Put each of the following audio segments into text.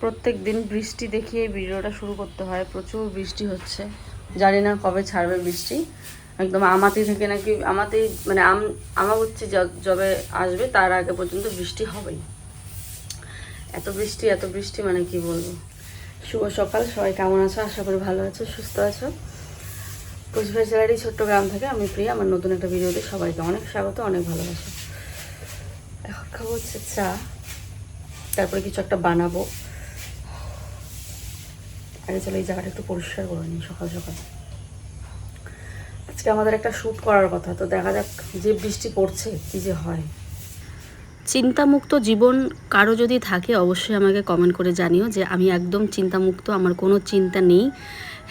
প্রত্যেক দিন বৃষ্টি দেখিয়ে ভিডিওটা শুরু করতে হয়। প্রচুর বৃষ্টি হচ্ছে। জানি না কবে ছাড়বে বৃষ্টি। একদম আমাতি থেকে নাকি, আমাতেই মানে আম য- যবে আসবে, তার আগে পর্যন্ত বৃষ্টি হবেই। এত বৃষ্টি এত বৃষ্টি মানে কি বলব? শুভ সকাল, সবাই কেমন আছো? আশা করি ভালো আছো, সুস্থ আছো। কুচবিহার জেলার এই ছোট্ট গ্রাম থেকে আমি প্রিয়া, আমার নতুন একটা ভিডিওতে সবাইকে অনেক স্বাগত, অনেক ভালোবাসা। এখন খাব হচ্ছে চা, তারপরে কিছু একটা বানাবো। আগে চলো এই জায়গাটা একটু পরিষ্কার করে নিই সকাল সকাল। আজকে আমাদের একটা শ্যুট করার কথা, তো দেখা যাক যে বৃষ্টি পড়ছে কি যে হয়। চিন্তামুক্ত জীবন কারও যদি থাকে, অবশ্যই আমাকে কমেন্ট করে জানিও যে আমি একদম চিন্তামুক্ত, আমার কোনো চিন্তা নেই।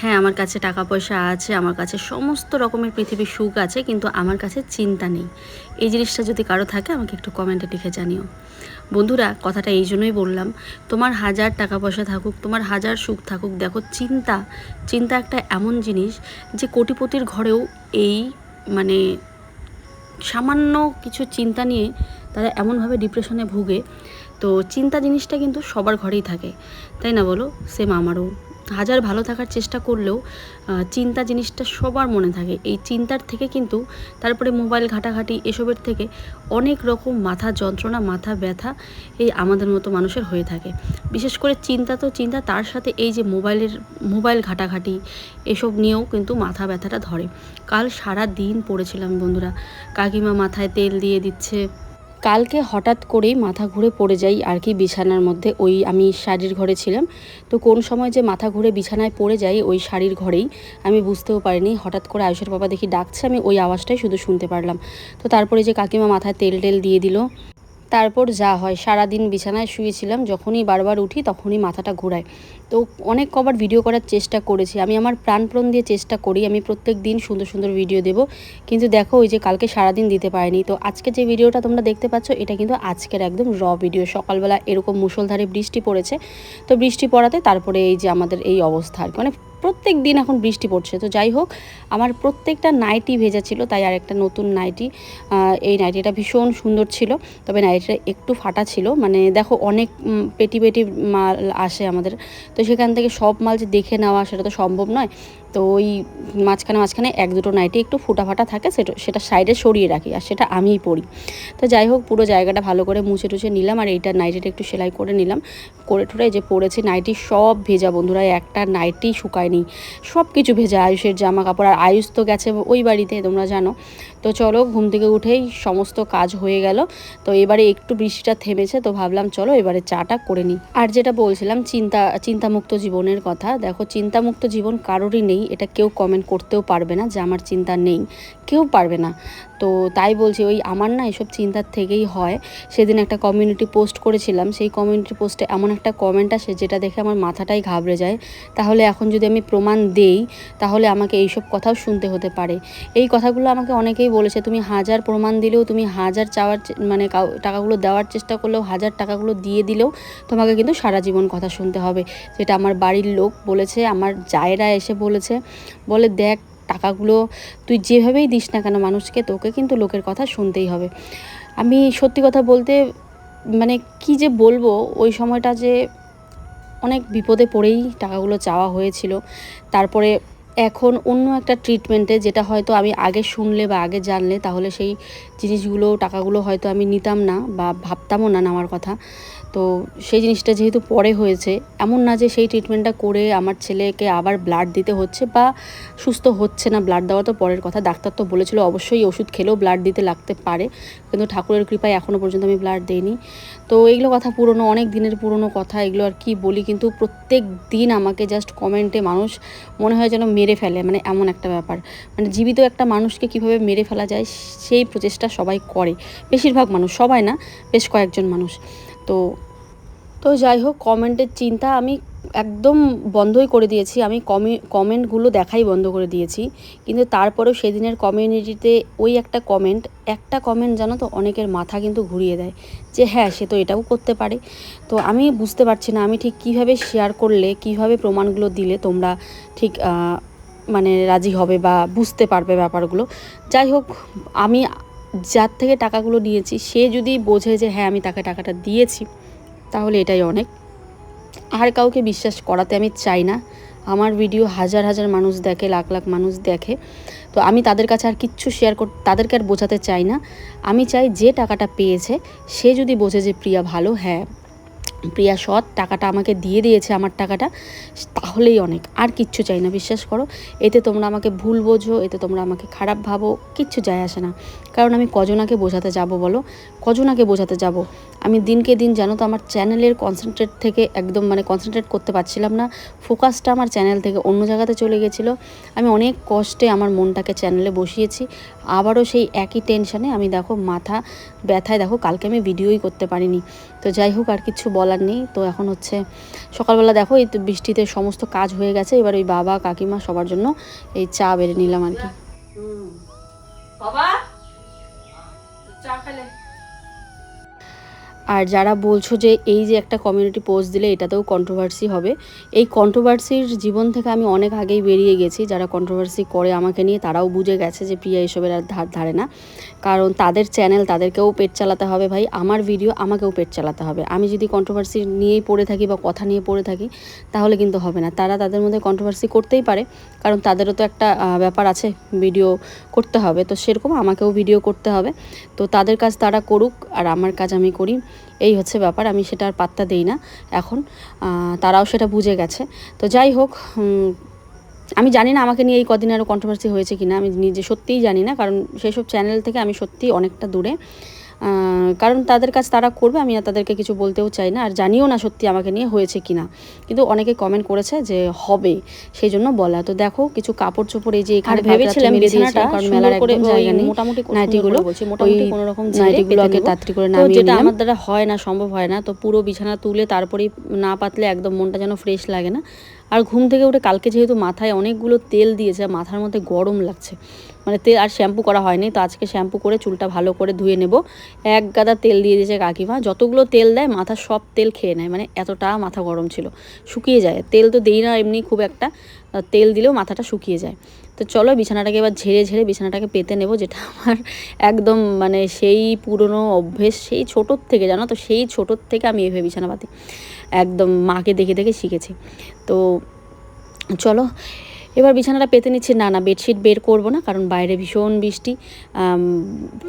হ্যাঁ আমার কাছে টাকা পয়সা আছে, আমার কাছে সমস্ত রকমের পৃথিবীর সুখ আছে, কিন্তু আমার কাছে চিন্তা নেই। এই জিনিসটা যদি কারও থাকে, আমাকে একটু কমেন্টে লিখে জানিও। বন্ধুরা, কথাটা এই জন্যই বললাম, তোমার হাজার টাকা পয়সা থাকুক, তোমার হাজার সুখ থাকুক, দেখো চিন্তা চিন্তা একটা এমন জিনিস যে কোটিপতির ঘরেও এই মানে সামান্য কিছু চিন্তা নিয়ে তারা এমনভাবে ডিপ্রেশনে ভুগে, তো চিন্তা জিনিসটা কিন্তু সবার ঘরেই থাকে। তাই না বলো? সেম আমারও। হাজার ভালো থাকার চেষ্টা করলেও চিন্তা জিনিসটা সবার মনে থাকে। এই চিন্তার থেকে কিন্তু তারপরে মোবাইল ঘাটাঘাটি এসবের থেকে অনেক রকম মাথা যন্ত্রণা, মাথা ব্যথা এই আমাদের মতো মানুষের হয়ে থাকে। বিশেষ করে চিন্তা তো চিন্তা, তার সাথে এই যে মোবাইলের, মোবাইল ঘাটাঘাটি এসব নিয়েও কিন্তু মাথা ব্যথাটা ধরে। কাল সারা দিন পড়েছিলাম বন্ধুরা। কাকিমা মাথায় তেল দিয়ে দিচ্ছে। কালকে হঠাৎ করেই মাথা ঘুরে পড়ে যাই আর কি বিছানার মধ্যে। ওই আমি শাড়ির ঘরে ছিলাম। তো কোন সময় যে মাথা ঘুরে বিছানায় পড়ে যাই ওই শাড়ির ঘরেই, আমি বুঝতেও পারিনি। হঠাৎ করে আয়ুষের বাবা দেখি ডাকছে, আমি ওই আওয়াজটাই শুধু শুনতে পারলাম। তো তারপরে যে কাকিমা মাথায় তেল টেল দিয়ে দিল তারপর যা হয়, সারাদিন বিছানায় শুয়েছিলাম, যখনই বারবার উঠি তখনই মাথাটা ঘোরায় তো অনেক কবার ভিডিও করার চেষ্টা করেছি, আমি আমার প্রাণপ্রণ দিয়ে চেষ্টা করি, আমি প্রত্যেক দিন সুন্দর সুন্দর ভিডিও দেব, কিন্তু দেখো ওই যে কালকে সারাদিন দিতে পারিনি তো আজকে যে ভিডিওটা তোমরা দেখতে পাচ্ছ, এটা কিন্তু আজকের একদম র ভিডিও সকালবেলা এরকম মুষলধারে বৃষ্টি পড়েছে তো বৃষ্টি পড়াতে তারপরে এই যে আমাদের এই অবস্থা আর। মানে প্রত্যেক দিন এখন বৃষ্টি পড়ছে। তো যাই হোক, আমার প্রত্যেকটা নাইটি ভেজা ছিল, তাই আর একটা নতুন নাইটি এই নাইটিটা ভীষণ সুন্দর ছিল। তবে নাইটিটা একটু ফাটা ছিল। মানে দেখো অনেক পেটি পেটি মাল আসে আমাদের। তো সেখান থেকে সব মাল যে দেখে নেওয়া, সেটা তো সম্ভব নয়। তো ওই মাঝখানে মাঝখানে এক দুটো নাইটি একটু ফুটা ফাটা থাকে, সেটা সেটা সাইডে সরিয়ে রাখি, আর সেটা আমিই পরি। তো যাই হোক, পুরো জায়গাটা ভালো করে মুছে টুছে নিলাম, আর এইটা নাইটিটা একটু সেলাই করে নিলাম। করে টুরে যে পরেছি নাইটি সব ভেজা বন্ধুরা একটা নাইটি শুকায়নি। সব কিছু ভেজা, আয়ুষের জামা কাপড় আর আয়ুষ তো গেছে ওই বাড়িতে, তোমরা জানো। তো চলো, ঘুম থেকে উঠেই সমস্ত কাজ হয়ে গেল। তো এবারে একটু বৃষ্টিটা থেমেছে, তো ভাবলাম চলো এবারে চাটা করে নিই। আর যেটা বলছিলাম, চিন্তা, চিন্তামুক্ত জীবনের কথা, দেখো, চিন্তামুক্ত জীবন কারোরই নেই। এটা কেউ কমেন্ট করতেও পারবে না যে আমার চিন্তা নেই। কেউ পারবে না। তো তাই বলছি ওই আমার না এসব চিন্তার থেকেই হয়। সেদিন একটা কমিউনিটি পোস্ট করেছিলাম, সেই কমিউনিটি পোস্টে এমন একটা কমেন্ট আসে যেটা দেখে আমার মাথাটাই ঘাবড়ে যায়। তাহলে এখন যদি আমি প্রমাণ দেই, তাহলে আমাকে এইসব কথাও শুনতে হতে পারে। এই কথাগুলো আমাকে অনেকেই বলেছে, তুমি হাজার প্রমাণ দিলেও, তুমি হাজার চাওয়ার মানে টাকাগুলো দেওয়ার চেষ্টা করলেও, হাজার টাকাগুলো দিয়ে দিলেও, তোমাকে কিন্তু সারা জীবন কথা শুনতে হবে। যেটা আমার বাড়ির লোক বলেছে, আমার জায়েরা এসে বলেছে, বলে দেখ টাকাগুলো তুই যেভাবেই দিস না কেন মানুষকে, তোকে কিন্তু লোকের কথা শুনতেই হবে। আমি সত্যি কথা বলতে মানে কি যে বলব, ওই সময়টা যে অনেক বিপদে পড়েই টাকাগুলো চাওয়া হয়েছিল। তারপরে এখন অন্য একটা ট্রিটমেন্টে যেটা হয়তো আমি আগে শুনলে বা আগে জানলে, তাহলে সেই জিনিসগুলো, টাকাগুলো হয়তো আমি নিতাম না বা ভাবতামও না নেওয়ার কথা। তো সেই জিনিসটা যেহেতু পরে হয়েছে, এমন না যে সেই ট্রিটমেন্টটা করে আমার ছেলেকে আবার ব্লাড দিতে হচ্ছে বা সুস্থ হচ্ছে না ব্লাড দেওয়া তো পরের কথা, ডাক্তার তো বলেছিল অবশ্যই ওষুধ খেলেও ব্লাড দিতে লাগতে পারে, কিন্তু ঠাকুরের কৃপায় এখনও পর্যন্ত আমি ব্লাড দিইনি। তো এইগুলো কথা পুরনো, অনেক দিনের পুরনো কথা, এগুলো আর কি বলি, কিন্তু প্রত্যেক দিন আমাকে জাস্ট কমেন্টে মানুষ মনে হয় যেন মেরে ফেলে মানে এমন একটা ব্যাপার। মানে জীবিত একটা মানুষকে কীভাবে মেরে ফেলা যায়, সেই প্রচেষ্টা সবাই করে, বেশিরভাগ মানুষ, সবাই না, বেশ কয়েকজন মানুষ। তো তো যাই হোক কমেন্টের চিন্তা আমি একদম বন্ধই করে দিয়েছি। আমি কমে কমেন্টগুলো দেখাই বন্ধ করে দিয়েছি। কিন্তু তারপরেও সেদিনের কমিউনিটিতে ওই একটা কমেন্ট একটা কমেন্ট জানো তো, অনেকের মাথা কিন্তু ঘুরিয়ে দেয় যে হ্যাঁ সে তো এটাও করতে পারে। তো আমি বুঝতে পারছি না, আমি ঠিক কীভাবে শেয়ার করলে, কীভাবে প্রমাণগুলো দিলে তোমরা ঠিক মানে রাজি হবে বা বুঝতে পারবে ব্যাপারগুলো। যাই হোক, আমি যার থেকে টাকাগুলো নিয়েছি, সে যদি বোঝে যে হ্যাঁ আমি তাকে টাকাটা দিয়েছি, তাহলে এটাই অনেক। আর কাউকে বিশ্বাস করাতে আমি চাই না। আমার ভিডিও হাজার হাজার মানুষ দেখে, লাখ লাখ মানুষ দেখে। তো আমি তাদের কাছে আর কিচ্ছু শেয়ার কর, তাদেরকে আর বোঝাতে চাই না। আমি চাই যে টাকাটা পেয়েছে, সে যদি বোঝে যে প্রিয়া ভালো হ্যাঁ প্রিয়া সৎ, টাকাটা আমাকে দিয়ে দিয়েছে আমার টাকাটা, তাহলেই অনেক। আর কিচ্ছু চাই না, বিশ্বাস করো। এতে তোমরা আমাকে ভুল বোঝো, এতে তোমরা আমাকে খারাপ ভাবো, কিচ্ছু যায় আসে না। কারণ আমি কজনাকে বোঝাতে যাব বলো? কজনাকে বোঝাতে যাব? আমি দিনকে দিন জানো তো আমার চ্যানেলের কনসেন্ট্রেট থেকে একদম মানে কনসেন্ট্রেট করতে পারছিলাম না। ফোকাসটা আমার চ্যানেল থেকে অন্য জায়গাতে চলে গেছিল। আমি অনেক কষ্টে আমার মনটাকে চ্যানেলে বসিয়েছি। আবারও সেই একই টেনশানে আমি দেখো মাথা ব্যথায়, দেখো কালকে আমি ভিডিওই করতে পারিনি। তো যাই হোক, আর কিছু বলার নেই। তো এখন হচ্ছে সকালবেলা দেখো, এই তো বৃষ্টিতে সমস্ত কাজ হয়ে গেছে। এবার ওই বাবা, কাকিমা সবার জন্য এই চা বেড়ে নিলাম আর কি। বাবা? চা খেলে। আর যারা বলছো যে এই যে একটা কমিউনিটি পোস্ট দিলে এটাতেও কন্ট্রোভার্সি হবে, এই কন্ট্রোভার্সির জীবন থেকে আমি অনেক আগেই বেরিয়ে গেছি। যারা কন্ট্রোভার্সি করে আমাকে নিয়ে তারাও বুঝে গেছে যে প্রিয়া এসবের আর ধার ধারে না। কারণ তাদের চ্যানেল তাদেরকেও পেট চালাতে হবে ভাই, আমার ভিডিও আমাকেও পেট চালাতে হবে। আমি যদি কন্ট্রোভার্সি নিয়েই পড়ে থাকি বা কথা নিয়ে পড়ে থাকি, তাহলে কিন্তু হবে না। তারা তাদের মধ্যে কন্ট্রোভার্সি করতেই পারে, কারণ তাদেরও তো একটা ব্যাপার আছে ভিডিও করতে হবে। তো সেরকম আমাকেও ভিডিও করতে হবে। তো তাদের কাজ তারা করুক, আর আমার কাজ আমি করি। এই হচ্ছে ব্যাপার, আমি সেটা আর পাত্তা দিই না এখন। তারাও সেটা বুঝে গেছে। তো যাই হোক আমি জানি না আমাকে নিয়ে এই কদিন আরও কন্ট্রোভার্সি হয়েছে কি না আমি নিজে সত্যিই জানি না, কারণ সেসব চ্যানেল থেকে আমি সত্যিই অনেকটা দূরে। কারণ তাদের কাজ তারা করবে আমি আর তাদেরকে কিছু বলতেও চাই না। আর জানিও না সত্যি আমাকে নিয়ে হয়েছে কি না কিন্তু অনেকে কমেন্ট করেছে যে হবে সেই জন্য বলা। তো দেখো কিছু কাপড় চোপড় এই যে এখানে ভেবেছিলাম বিছানাটা কারণ মেলার জায়গা নেই। মোটামুটি নাইটিগুলো বলছি মোটামুটি কোনো রকম তাড়াতাড়ি করে নামিয়ে যেটা আমার দ্বারা হয় না সম্ভব হয় না। তো পুরো বিছানা তুলে তারপরেই না পাতলে একদম মনটা যেন ফ্রেশ লাগে না। আর ঘুম থেকে উঠে কালকে যেহেতু মাথায় অনেকগুলো তেল দিয়েছে মাথার মধ্যে গরম লাগছে মানে তেল আর শ্যাম্পু করা হয়নি, তো আজকে শ্যাম্পু করে চুলটা ভালো করে ধুয়ে নেব। এক গাদা তেল দিয়ে দিয়েছে কাকিমা, যতগুলো তেল দেয় মাথা সব তেল খেয়ে নেয় মানে এতটা মাথা গরম ছিল, শুকিয়ে যায়। তেল তো দেই না এমনি খুব একটা তেল দিলেও মাথাটা শুকিয়ে যায়। তো চলো বিছানাটাকে এবার ঝেড়ে ঝেড়ে বিছানাটাকে পেতে নেব, যেটা আমার একদম মানে সেই পুরনো অভ্যেস, সেই ছোটোর থেকে, জানো তো? সেই ছোটোর থেকে আমি এইভাবে বিছানা পাতি একদম মাকে দেখে দেখে শিখেছি। তো চলো, এবার বিছানাটা পেতে নিচ্ছি। না না, বেডশিট বের করব না, কারণ বাইরে ভীষণ বৃষ্টি।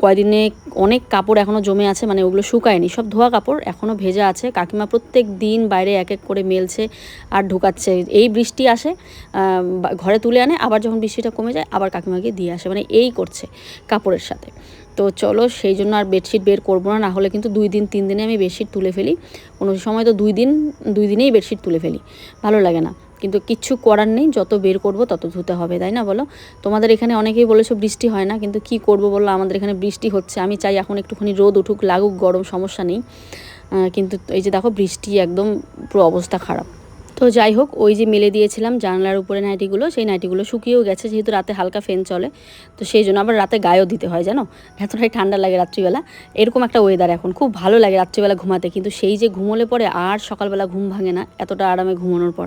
কয়দিনে অনেক কাপড় এখনও জমে আছে মানে ওগুলো শুকায়নি। সব ধোয়া কাপড় এখনও ভেজা আছে। কাকিমা প্রত্যেক দিন বাইরে এক এক করে মেলছে আর ঢুকাচ্ছে। এই বৃষ্টি আসে ঘরে তুলে আনে, আবার যখন বৃষ্টিটা কমে যায়, আবার কাকিমাকে দিয়ে আসে। মানে এই করছে কাপড়ের সাথে। তো চলো সেই জন্য আর বেডশিট বের করব না না হলে কিন্তু দুই দিন, তিন দিনে আমি বেডশিট তুলে ফেলি। কোনো সময় তো দুই দিন, দুই দিনেই বেডশিট তুলে ফেলি। ভালো লাগে না। কিন্তু কিচ্ছু করার নেই, যত বের করব তত ধুতে হবে, তাই না বলো? তোমাদের এখানে অনেকেই বলেছ বৃষ্টি হয় না, কিন্তু কি করব বলো? আমাদের এখানে বৃষ্টি হচ্ছে। আমি চাই এখন একটুখানি রোদ উঠুক, লাগুক, গরম, সমস্যা নেই। কিন্তু এই যে দেখো বৃষ্টি একদম পুরো অবস্থা খারাপ। তো যাই হোক, ওই যে মেলে দিয়েছিলাম জানলার উপরে নাইটিগুলো, সেই নাইটিগুলো শুকিয়েও গেছে, যেহেতু রাতে হালকা ফ্যান চলে। তো সেই জন্য আবার রাতে গায়েও দিতে হয়, জানো? এতটাই ঠান্ডা লাগে রাত্রিবেলা। এরকম একটা ওয়েদার এখন, খুব ভালো লাগে রাত্রিবেলা ঘুমাতে, কিন্তু সেই যে ঘুমোলে পরে আর সকালবেলা ঘুম ভাঙে না, এতটা আরামে ঘুমানোর পর।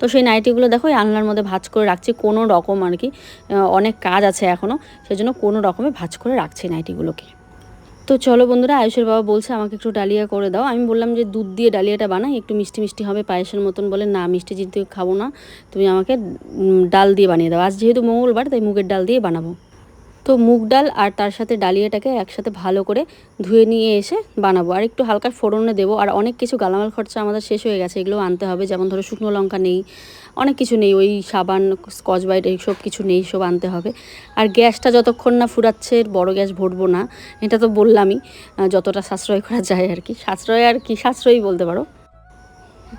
তো সেই নাইটিগুলো দেখো আলনার মধ্যে ভাঁজ করে রাখছি, কোনো রকম আর কি অনেক কাজ আছে এখনও সেজন্য কোনো রকমে ভাঁজ করে রাখছি নাইটিগুলোকে। তো চলো বন্ধুরা, আয়ুষের বাবা বলছে আমাকে একটু ডালিয়া করে দাও। আমি বললাম যে দুধ দিয়ে ডালিয়াটা বানাই, একটু মিষ্টি মিষ্টি হবে, পায়েসের মতন বলে, না, মিষ্টি জিনিস খাব না, তুমি আমাকে ডাল দিয়ে বানিয়ে দাও। আজ যেহেতু মঙ্গলবার, তাই মুগের ডাল দিয়ে বানাবো। তো মুগ ডাল আর তার সাথে ডালিয়াটাকে একসাথে ভালো করে ধুয়ে নিয়ে এসে বানাবো। আর একটু হালকা ফোড়নে দেবো। আর অনেক কিছু গালামাল খরচা আমাদের শেষ হয়ে গেছে এগুলো আনতে হবে। যেমন ধরো শুকনো লঙ্কা নেই অনেক কিছু নেই, ওই সাবান, স্কচ বাইট এইসব কিছু নেই, সব আনতে হবে। আর গ্যাসটা যতক্ষণ না ফুরাচ্ছে, বড় গ্যাস ভরবো না, এটা তো বললামই যতটা সাশ্রয় করা যায় আর কি। সাশ্রয় আর কি, সাশ্রয়ই বলতে পারো।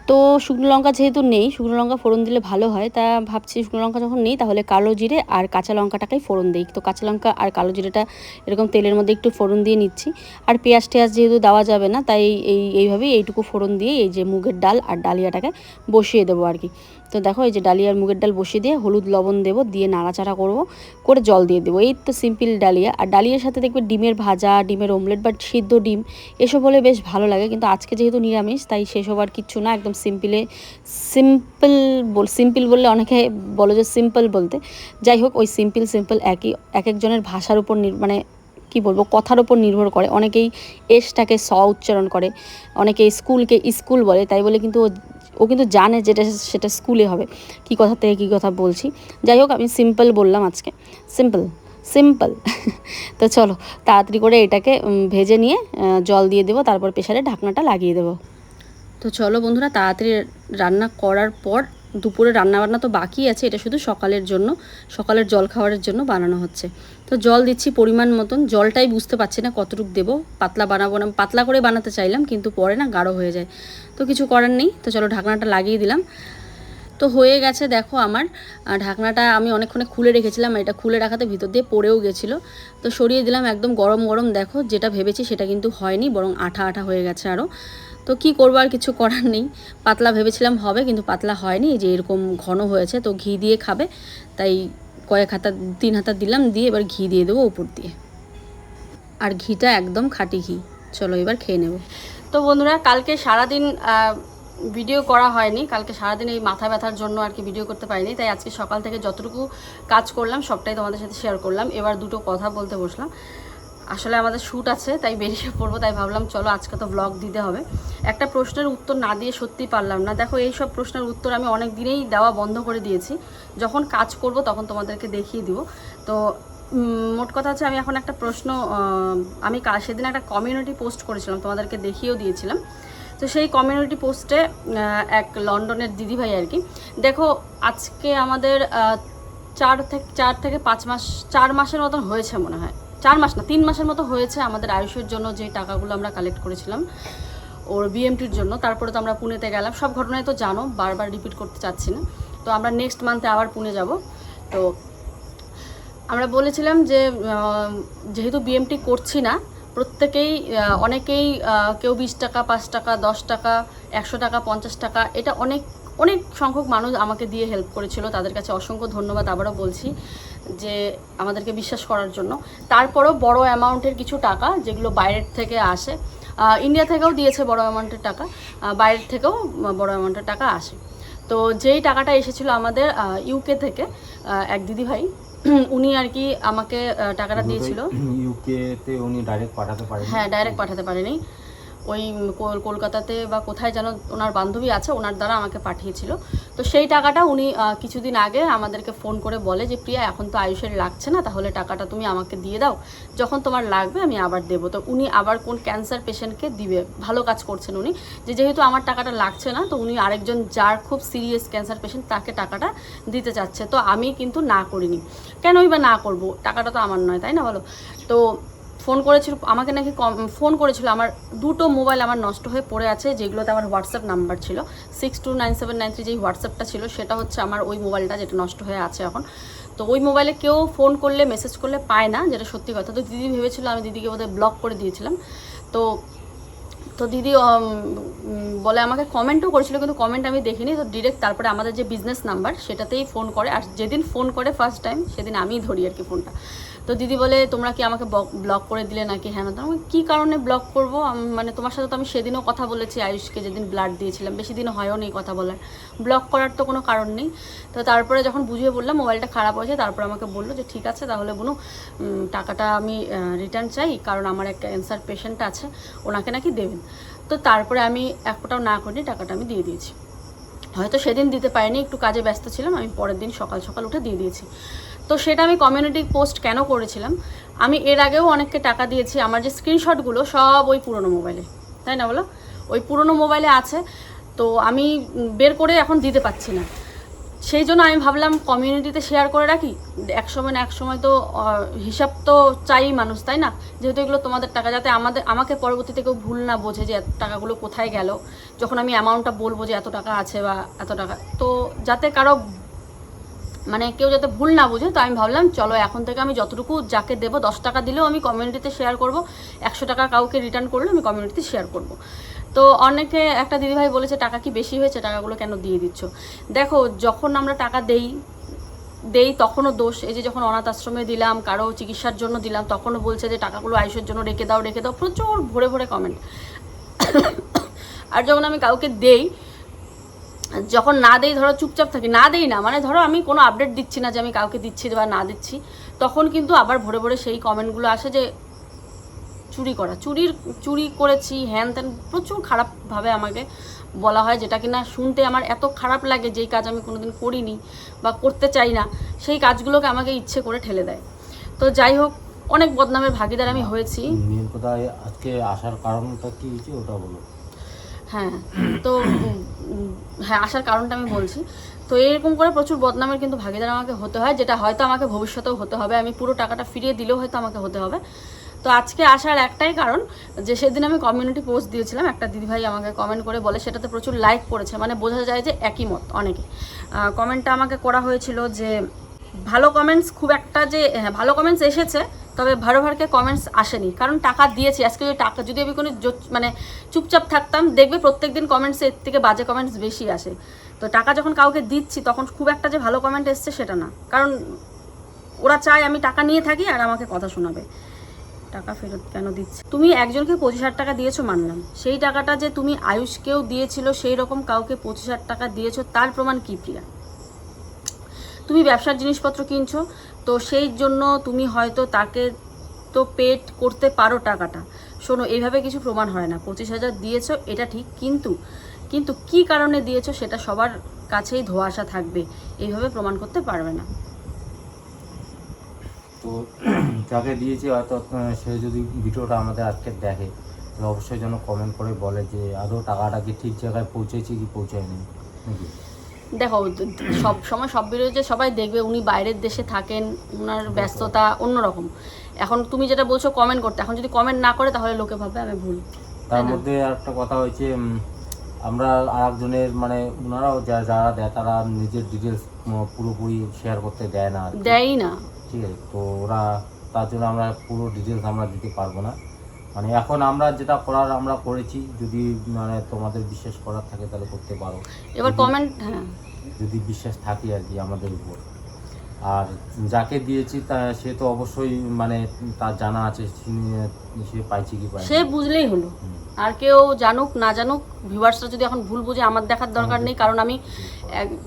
তো শুকনো লঙ্কা যেহেতু নেই, শুকনো লঙ্কা ফোড়ন দিলে ভালো হয়, তা ভাবছি শুকনো লঙ্কা যখন নেই, তাহলে কালো জিরে আর কাঁচা লঙ্কাটাকেই ফোড়ন দিই। তো কাঁচা লঙ্কা আর কালো জিরেটা এরকম তেলের মধ্যে একটু ফোড়ন দিয়ে নিচ্ছি। আর পেঁয়াজ টেয়াজ যেহেতু দেওয়া যাবে না, তাই এই, এইভাবেই এইটুকু ফোড়ন দিয়ে এই যে মুগের ডাল আর ডালিয়াটাকে বসিয়ে দেবো আর কি। তো দেখো এই যে ডালিয়ার মুগের ডাল বসিয়ে দিয়ে হলুদ লবণ দেবো, দিয়ে নাড়াচাড়া করব, করে জল দিয়ে দেবো। এই তো সিম্পল ডালিয়া। আর ডালিয়ার সাথে দেখবে ডিমের ভাজা, ডিমের অমলেট বা সিদ্ধ ডিম, এসব হলে বেশ ভালো লাগে। কিন্তু আজকে যেহেতু নিরামিষ, তাই সেসব আর কিচ্ছু না, একদম সিম্পলে সিম্পল বল সিম্পল বললে অনেকে বলো যে সিম্পল বলতে। যাই হোক, ওই সিম্পল সিম্পল একই, এক একজনের ভাষার উপর মানে কি বলব, কথার উপর নির্ভর করে। অনেকেই এসটাকে স উচ্চারণ করে, অনেকে স্কুলকে স্কুল বলে, তাই বলে কিন্তু ও কিন্তু জানে যেটা সেটা স্কুলে হবে, কি কথা থেকে কী কথা বলছি। যাই হোক, আমি সিম্পল বললাম আজকে। সিম্পল সিম্পল তো চলো, তাড়াতাড়ি করে এটাকে ভেজে নিয়ে জল দিয়ে দেবো, তারপর প্রেশারে ঢাকনাটা লাগিয়ে দেবো। তো চলো বন্ধুরা, তাড়াতাড়ি রান্না করার পর দুপুরে রান্না বান্না তো বাকি আছে, এটা শুধু সকালের জন্য, সকালের জল খাওয়ারের জন্য বানানো হচ্ছে। তো জল দিচ্ছি পরিমাণ মতন, জলটাই বুঝতে পারছি না কতটুকু দেবো, পাতলা বানাবো না, পাতলা করে বানাতে চাইলাম, কিন্তু পরে না গাঢ় হয়ে যায়। কিছু করার নেই। তো চলো ঢাকনাটা লাগিয়ে দিলাম। তো হয়ে গেছে দেখো আমার। ঢাকনাটা আমি অনেকক্ষণে খুলে রেখেছিলাম এটা খুলে রাখাতে ভিতর দিয়ে পড়েও গেছিল। তো সরিয়ে দিলাম একদম গরম গরম দেখো, যেটা ভেবেছি সেটা কিন্তু হয়নি, বরং আঠা আঠা হয়ে গেছে আরও তো কি করব আর কিছু করার নেই। পাতলা ভেবেছিলাম হবে, কিন্তু পাতলা হয়নি। যে এরকম ঘন হয়েছে, তো ঘি দিয়ে খাবে। তাই কয়েক হাতা, তিন হাতা দিলাম, দিয়ে এবার ঘি দিয়ে দেবো উপর দিয়ে। আর ঘিটা একদম খাঁটি ঘি। চলো এবার খেয়ে নেব। তো বন্ধুরা, কালকে সারাদিন ভিডিও করা হয়নি। কালকে সারাদিন এই মাথা ব্যথার জন্য আর কি ভিডিও করতে পারিনি। তাই আজকে সকাল থেকে যতটুকু কাজ করলাম, সবটাই তোমাদের সাথে শেয়ার করলাম। এবার দুটো কথা বলতে বসলাম। আসলে আমাদের শ্যুট আছে, তাই বেরিয়ে পড়ব, তাই ভাবলাম চলো আজকে তো ব্লগ দিতে হবে। একটা প্রশ্নের উত্তর না দিয়ে সত্যি পারলাম না। দেখো, এই সব প্রশ্নের উত্তর আমি অনেক দিনেই দেওয়া বন্ধ করে দিয়েছি। যখন কাজ করব, তখন তোমাদেরকে দেখিয়ে দিব। তো মোট কথা হচ্ছে আমি এখন একটা প্রশ্ন আমি সেদিন একটা কমিউনিটি পোস্ট করেছিলাম, তোমাদেরকে দেখিয়েও দিয়েছিলাম। তো সেই কমিউনিটি পোস্টে এক লন্ডনের দিদিভাই আর কি, দেখো আজকে আমাদের চার থেকে চার থেকে পাঁচ মাস, চার মাসের মতন হয়েছে মনে হয়। চার মাস না, তিন মাসের মতো হয়েছে আমাদের আয়ুষের জন্য যে টাকাগুলো আমরা কালেক্ট করেছিলাম, ওর বিএমটির জন্য। তারপরে তো আমরা পুনেতে গেলাম। সব ঘটনায় তো জানো, বারবার রিপিট করতে চাচ্ছি না। তো আমরা নেক্সট মান্থে আবার পুনে যাব। তো আমরা বলেছিলাম যে যেহেতু বিএমটি করছি না, প্রত্যেকেই অনেকেই কেউ বিশ টাকা, পাঁচ টাকা, দশ টাকা, একশো টাকা, পঞ্চাশ টাকা, এটা অনেক অনেক সংখ্যক মানুষ আমাকে দিয়ে হেল্প করেছিল। তাদের কাছে অসংখ্য ধন্যবাদ আবারও বলছি যে, আমাদেরকে বিশ্বাস করার জন্য। তারপরেও বড় অ্যামাউন্টের কিছু টাকা, যেগুলো বাইরের থেকে আসে ইন্ডিয়া থেকেও দিয়েছে বড় অ্যামাউন্টের টাকা বাইরের থেকেও বড় অ্যামাউন্টের টাকা আসে। তো যেই টাকাটা এসেছিল আমাদের ইউকে থেকে এক দিদি ভাই উনি আর কি আমাকে টাকাটা দিয়েছিল। ইউকে তে উনি ডাইরেক্ট পাঠাতে পারেন হ্যাঁ ডাইরেক্ট পাঠাতে পারেনি। ওই কলকাতাতে বা কোথায় যেন ওনার বান্ধবী আছে, ওনার দ্বারা আমাকে পাঠিয়েছিল। তো সেই টাকাটা উনি কিছুদিন আগে আমাদেরকে ফোন করে বলে যে, প্রিয়া, এখন তো আয়ুষের লাগছে না, তাহলে টাকাটা তুমি আমাকে দিয়ে দাও। যখন তোমার লাগবে আমি আবার দেবো। তো উনি আবার কোন ক্যান্সার পেশেন্টকে দিবে, ভালো কাজ করছেন উনি। যে যেহেতু আমার টাকাটা লাগছে না, তো উনি আরেকজন যার খুব সিরিয়াস ক্যান্সার পেশেন্ট তাকে টাকাটা দিতে চাচ্ছে। তো আমি কিন্তু না করিনি। কেনই বা না করব? টাকাটা তো আমার নয়, তাই না বলো? তো ফোন করেছিল, আমাকে নাকি ফোন করেছিল, আমার দুটো মোবাইল আমার নষ্ট হয়ে পড়ে আছে, যেগুলোতে আমার হোয়াটসঅ্যাপ নাম্বার ছিল six two nine seven nine three যেই হোয়াটসঅ্যাপটা ছিল, সেটা হচ্ছে আমার ওই মোবাইলটা যেটা নষ্ট হয়ে আছে এখন। তো ওই মোবাইলে কেউ ফোন করলে মেসেজ করলে পায় না, যেটা সত্যি কথা। তো দিদি ভেবেছিল, আমি দিদিকে বোধহয় ব্লক করে দিয়েছিলাম। তো তো দিদি বলে আমাকে কমেন্টও করেছিল, কিন্তু কমেন্ট আমি দেখিনি। তো ডিরেক্ট তারপরে আমাদের যে বিজনেস নাম্বার সেটাতেই ফোন করে। আর যেদিন ফোন করে ফার্স্ট টাইম সেদিন আমিই ধরি আর কি ফোনটা তো দিদি বলে, তোমরা কি আমাকে ব্লক করে দিলে নাকি? হ্যাঁ না আমি কী কারণে ব্লক করব? মানে তোমার সাথে তো আমি সেদিনও কথা বলেছি আয়ুষকে, যেদিন ব্লাড দিয়েছিলাম। বেশি দিন হয়ও নেই কথা বলার। ব্লক করার তো কোনো কারণ নেই। তো তারপরে যখন বুঝিয়ে বললাম, মোবাইলটা খারাপ হয়েছে, তারপর আমাকে বলল যে, ঠিক আছে, তাহলে বোনো টাকাটা আমি রিটার্ন চাই, কারণ আমার একটা ক্যান্সার পেশেন্ট আছে, ওনাকে নাকি দেবেন। তো তারপরে আমি এক ফোঁটাও না করে টাকাটা আমি দিয়ে দিয়েছি। হয়তো সেদিন দিতে পারিনি, একটু কাজে ব্যস্ত ছিলাম, আমি পরের দিন সকাল সকাল উঠে দিয়ে দিয়েছি। তো সেটা আমি কমিউনিটি পোস্ট কেন করেছিলাম? আমি এর আগেও অনেককে টাকা দিয়েছি, আমার যে স্ক্রিনশটগুলো সব ওই পুরনো মোবাইলে তাই না বলো? ওই পুরনো মোবাইলে আছে, তো আমি বের করে এখন দিতে পারছি না। সেই জন্য আমি ভাবলাম কমিউনিটিতে শেয়ার করে রাখি, এক সময় না এক সময় তো হিসাব তো চাই মানুষ, তাই না? যেহেতু এগুলো তোমাদের টাকা, যাতে আমাদের, আমাকে পরবর্তীতে কেউ ভুল না বোঝে যে এত টাকাগুলো কোথায় গেল, যখন আমি অ্যামাউন্টটা বলব যে এত টাকা আছে বা এত টাকা, তো যাতে কারও মানে কেউ যাতে ভুল না বুঝে, তো আমি ভাবলাম, চলো এখন থেকে আমি যতটুকু যাকে দেবো, দশ টাকা দিলেও আমি কমিউনিটিতে শেয়ার করব। একশো টাকা কাউকে রিটার্ন করলে আমি কমিউনিটিতে শেয়ার করব। তো অনেকে, একটা দিদিভাই বলেছে, টাকা কি বেশি হয়েছে, টাকাগুলো কেন দিয়ে দিচ্ছ? দেখো, যখন আমরা টাকা দেই দেই তখনও দোষ। এই যে যখন অনাথ আশ্রমে দিলাম, কারও চিকিৎসার জন্য দিলাম, তখনও বলছে যে, টাকাগুলো আয়ুষের জন্য রেখে দাও রেখে দাও। প্রচুর ভরে ভরে কমেন্ট আর যখন আমি কাউকে দেই যখন না দেই, ধরো চুপচাপ থাকি, না দেই না মানে ধরো আমি কোনো আপডেট দিচ্ছি না যে আমি কাউকে দিচ্ছি বা না দিচ্ছি, তখন কিন্তু আবার ভরে ভরে সেই কমেন্টগুলো আসে যে, চুরি করা। চুরির, চুরি করেছি, হ্যান ত্যান, প্রচুর খারাপভাবে আমাকে বলা হয় যেটা কিনা শুনতে আমার এত খারাপ লাগে যেই কাজ আমি কোনোদিন করিনি বা করতে চাই না, সেই কাজগুলোকে আমাকে ইচ্ছে করে ঠেলে দেয়। তো যাই হোক, অনেক বদনামের ভাগিদার আমি হয়েছি। আজকে আসার কারণটা কি ওটা বলো। হ্যাঁ তো হ্যাঁ আসার কারণটা আমি বলছি। তো এরকম করে প্রচুর বদনামের কিন্তু ভাগিদার আমাকে হতে হয়, যেটা হয়তো আমাকে ভবিষ্যতেও হতে হবে। আমি পুরো টাকাটা ফিরিয়ে দিলেও হয়তো আমাকে হতে হবে। তো আজকে আসার একটাই কারণ যে, সেদিন আমি কমিউনিটি পোস্ট দিয়েছিলাম। একটা দিদিভাই আমাকে কমেন্ট করে বলে, সেটাতে প্রচুর লাইক করেছে মানে বোঝা যায় যে, একই মত অনেকে। কমেন্টটা আমাকে করা হয়েছিল যে, ভালো কমেন্টস খুব একটা যে হ্যাঁ ভালো কমেন্টস এসেছে তবে ভালো ভারকে কমেন্টস আসেনি। কারণ টাকা দিয়েছি, আজকে যদি টাকা যদি আমি কোনো মানে চুপচাপ থাকতাম, দেখবে প্রত্যেকদিন কমেন্টস এর থেকে বাজে কমেন্টস বেশি আসে। তো টাকা যখন কাউকে দিচ্ছি, তখন খুব একটা যে ভালো কমেন্ট এসছে সেটা না। কারণ ওরা চায় আমি টাকা নিয়ে থাকি আর আমাকে কথা শোনাবে। টাকা ফেরত কেন দিচ্ছে? তুমি একজনকে পঁচিশ হাজার টাকা দিয়েছ মানলাম। সেই টাকাটা যে তুমি আয়ুষকেও দিয়েছিল, সেই রকম কাউকে পঁচিশ হাজার টাকা দিয়েছ, তার প্রমাণ কি প্রিয়া? তুমি ব্যবসার জিনিসপত্র কিনছো তো সেই জন্য তুমি হয়তো তাকে তো পেড করতে পারো টাকাটা। শোনো এইভাবে কিছু প্রমাণ হয় না। পঁচিশ হাজার দিয়েছ, এটা ঠিক, কিন্তু কিন্তু কি কারণে দিয়েছ সেটা সবার কাছেই ধোয়াশা থাকবে। এইভাবে প্রমাণ করতে পারবে না। তো যাকে দিয়েছি হয়তো সে যদি ভিডিওটা আমাদের আজকে দেখে অবশ্যই যেন কমেন্ট করে বলে যে, আদৌ টাকাটা কি ঠিক জায়গায় পৌঁছেছি কি পৌঁছায়নি নাকি? দেখো সব সময় সব ভিডিও যে সবাই দেখবে উনি বাইরের দেশে থাকেন ওনার ব্যস্ততা অন্যরকম। এখন তুমি যেটা বলছো কমেন্ট করতে এখন যদি কমেন্ট না করে তাহলে লোকে ভাববে আমি ভুল তার মধ্যে আর একটা কথা হয়েছে আমরা আরেকজনের মানে ওনারাও যা- যারা দেয় তারা নিজের ডিটেলস পুরোপুরি শেয়ার করতে দেয় না দেয়ই না। ঠিক আছে তো ওরা তার জন্য আমরা পুরো ডিটেলস আমরা দিতে পারব না। মানে এখন আমরা যেটা করার আমরা করেছি। যদি মানে তোমাদের বিশ্বাস করার থাকে তাহলে করতে পারো। এবার কমেন্ট হ্যাঁ। যদি বিশ্বাস থাকে আর কি আমাদের উপর। আর যাকে দিয়েছি তা সে তো অবশ্যই মানে তার জানা আছে সে- পাইছে কি পায় সে বুঝলেই হলো। আর কেউ জানুক না জানুক ভিউয়ার্সরা যদি এখন ভুল বুঝে আমার দেখার দরকার নেই কারণ আমি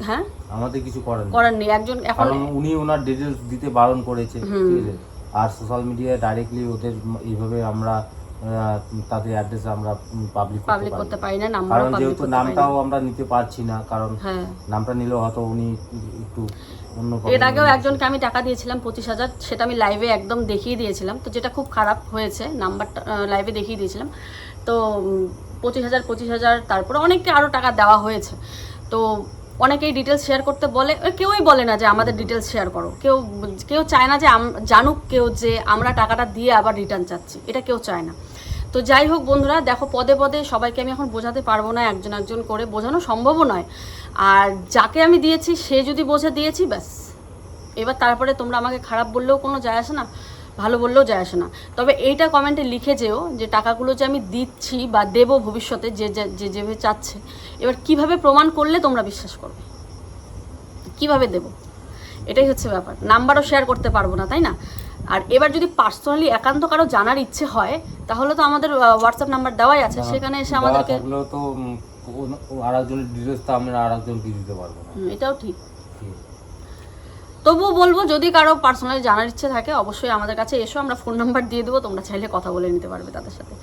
হ্যাঁ? আমাদের কিছু করার করার নেই। একজন এখন উনি ওনার ডিটেলস দিতে বারণ করেছে ঠিক আছে? আর সোশ্যাল মিডিয়ায় ডাইরেক্টলি ওদের এইভাবে আমরা তাদের অ্যাড্রেস আমরা পাবলিক পাবলিক করতে পারি না নাম্বার কারণ পাবলিক যেহেতু নামটাও আমরা নিতে পারছি না কারণ হ্যাঁ। নামটা নিলেও হয়তো উনি একটু অন্য এর আগেও একজনকে আমি টাকা দিয়েছিলাম পঁচিশ হাজার সেটা আমি লাইভে একদম দেখিয়ে দিয়েছিলাম। তো যেটা খুব খারাপ হয়েছে নাম্বারটা লাইভে দেখিয়ে দিয়েছিলাম। তো পঁচিশ হাজার পঁচিশ হাজার তারপরে অনেককে আরও টাকা দেওয়া হয়েছে। তো অনেকেই ডিটেলস শেয়ার করতে বলে কেউই বলে না যে আমাদের ডিটেলস শেয়ার করো। কেউ কেউ চায় না যে জানুক কেউ যে আমরা টাকাটা দিয়ে আবার রিটার্ন চাচ্ছি। এটা কেউ চায় না। তো যাই হোক বন্ধুরা, দেখো পদে পদে সবাইকে আমি এখন বোঝাতে পারব না, একজন একজন করে বোঝানো সম্ভবও নয়। আর যাকে আমি দিয়েছি, সে যদি বোঝা দিয়েছি, ব্যাস। এবার তারপরে তোমরা আমাকে খারাপ বললেও কোনো যায় আসে না। ভালো বললেও যায় আসে না। তবে এইটা কমেন্টে লিখে যেও যে টাকাগুলো যে আমি দিচ্ছি বা দেবো ভবিষ্যতে যে যে- যেভাবে চাচ্ছে এবার কীভাবে প্রমাণ করলে তোমরা বিশ্বাস করবে? কীভাবে দেব? এটাই হচ্ছে ব্যাপার। নাম্বারও শেয়ার করতে পারব না তাই না? আর এবার যদি পার্সোনালি একান্ত কারও জানার ইচ্ছে হয় তাহলে তো আমাদের হোয়াটসঅ্যাপ নাম্বার দেওয়াই আছে। সেখানে এসে আমাদেরকে তো আর একজনের ডিটেলস তো আমরা আর একজনকে দিতে পারব না। এটাও ঠিক। তবুও বলব, যদি কারও পার্সোনালি জানার ইচ্ছে থাকে, অবশ্যই আমাদের কাছে এসো, আমরা ফোন নাম্বার দিয়ে দেবো, তোমরা চাইলে কথা বলে নিতে পারবে তাদের সাথে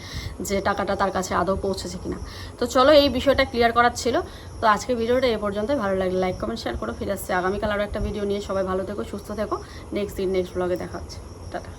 যে টাকাটা তার কাছে আদৌ পৌঁছেছে কিনা। তো চলো এই বিষয়টা ক্লিয়ার করার ছিল। তো আজকে ভিডিওটা এ পর্যন্তই। ভালো লাগলে লাইক কমেন্ট শেয়ার করো। ফিরে আসছে আগামীকাল আরও একটা ভিডিও নিয়ে। সবাই ভালো থেকো, সুস্থ থেকো। নেক্সট দিন নেক্সট ব্লগে দেখা হচ্ছে। টাটা।